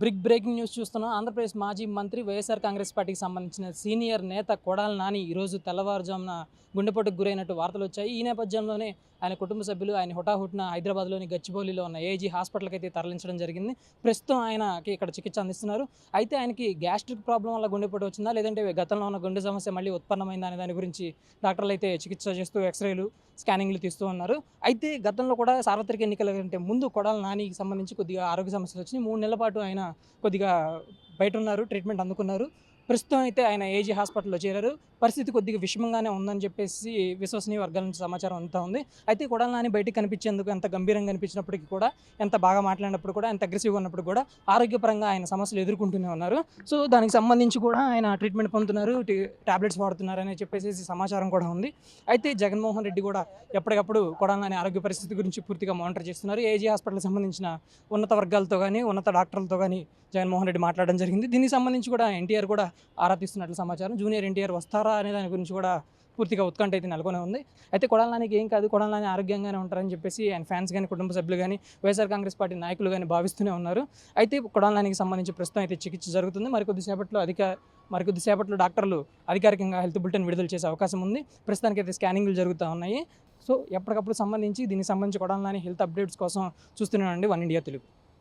Brick breaking news చూస్తున్నాం. ఆంధ్రప్రదేశ్ మాజీ మంత్రి వైఎస్ఆర్ కాంగ్రెస్ పార్టీకి సంబంధించిన సీనియర్ నేత కొడాల నాని ఈరోజు తెల్లవారుజామున గుండెపోటుకు గురైనట్టు వార్తలు వచ్చాయి. ఈ నేపథ్యంలోనే ఆయన కుటుంబ సభ్యులు ఆయన హుటాహుటిన హైదరాబాద్లోని గచ్చిబౌలిలో ఉన్న ఏజీ హాస్పిటల్కి అయితే తరలించడం జరిగింది. ప్రస్తుతం ఆయనకి ఇక్కడ చికిత్స అందిస్తున్నారు. అయితే ఆయనకి గ్యాస్ట్రిక్ ప్రాబ్లం వల్ల గుండెపోటు వచ్చిందా? లేదంటే గతంలో ఉన్న గుండె సమస్య మళ్ళీ ఉత్పన్నమైందా అనే దాని గురించి డాక్టర్లు అయితే చికిత్స చేస్తూ ఎక్స్రేలు స్కానింగ్లు తీస్తూ ఉన్నారు. అయితే గతంలో కూడా సార్వత్రిక ఎన్నికల కంటే ముందు కొడాల నానికి సంబంధించి కొద్దిగా ఆరోగ్య సమస్యలు వచ్చినాయి. మూడు నెలల పాటు ఆయన కొద్దిగా బయట ఉన్నారు ట్రీట్మెంట్ అందుకున్నారు. ప్రస్తుతం అయితే ఆయన ఏజీ హాస్పిటల్లో చేరారు. పరిస్థితి కొద్దిగా విషమంగానే ఉందని చెప్పేసి విశ్వసనీయ వర్గాల నుంచి సమాచారం అంతా ఉంది. అయితే కొడాల నాని బయటకు కనిపించేందుకు ఎంత గంభీరంగా కనిపించినప్పటికీ కూడా ఎంత బాగా మాట్లాడినప్పుడు కూడా ఎంత అగ్రెసివ్గా ఉన్నప్పుడు కూడా ఆరోగ్యపరంగా ఆయన సమస్యలు ఎదుర్కొంటూనే ఉన్నారు. సో దానికి సంబంధించి కూడా ఆయన ట్రీట్మెంట్ పొందుతున్నారు టాబ్లెట్స్ వాడుతున్నారు అని చెప్పేసి సమాచారం కూడా ఉంది. అయితే జగన్మోహన్ రెడ్డి కూడా ఎప్పటికప్పుడు కొడాల నాని ఆరోగ్య పరిస్థితి గురించి పూర్తిగా మానిటర్ చేస్తున్నారు. ఏజీ హాస్పిటల్కి సంబంధించిన ఉన్నత వర్గాలతో కానీ ఉన్నత డాక్టర్లతో కానీ జగన్మోహన్ రెడ్డి మాట్లాడడం జరిగింది. దీనికి సంబంధించి కూడా ఎన్టీఆర్ కూడా ఆరా తీస్తున్నట్లు సమాచారం. జూనియర్ ఎన్టీఆర్ వస్తారా అనే దాని గురించి కూడా పూర్తిగా ఉత్కంఠ అయితే నెలకొని ఉంది. అయితే కొడాలనానికి ఏం కాదు కొడాలనాని ఆరోగ్యంగానే ఉంటారని చెప్పేసి ఆయన ఫ్యాన్స్ కానీ కుటుంబ సభ్యులు కానీ వైఎస్ఆర్ కాంగ్రెస్ పార్టీ నాయకులు కానీ భావిస్తూనే ఉన్నారు. అయితే కొడాలనానికి సంబంధించి ప్రస్తుతం అయితే చికిత్స జరుగుతుంది. మరికొద్దిసేపట్లో అధిక మరికొద్దిసేపట్లో డాక్టర్లు అధికారికంగా హెల్త్ బులెటిన్ విడుదల చేసే అవకాశం ఉంది. ప్రస్తుతానికి అయితే స్కానింగ్లు జరుగుతూ ఉన్నాయి. సో ఎప్పటికప్పుడు సంబంధించి దీనికి సంబంధించి కొడాలనాని హెల్త్ అప్డేట్స్ కోసం చూస్తున్నానండి వన్ ఇండియా తెలుగు.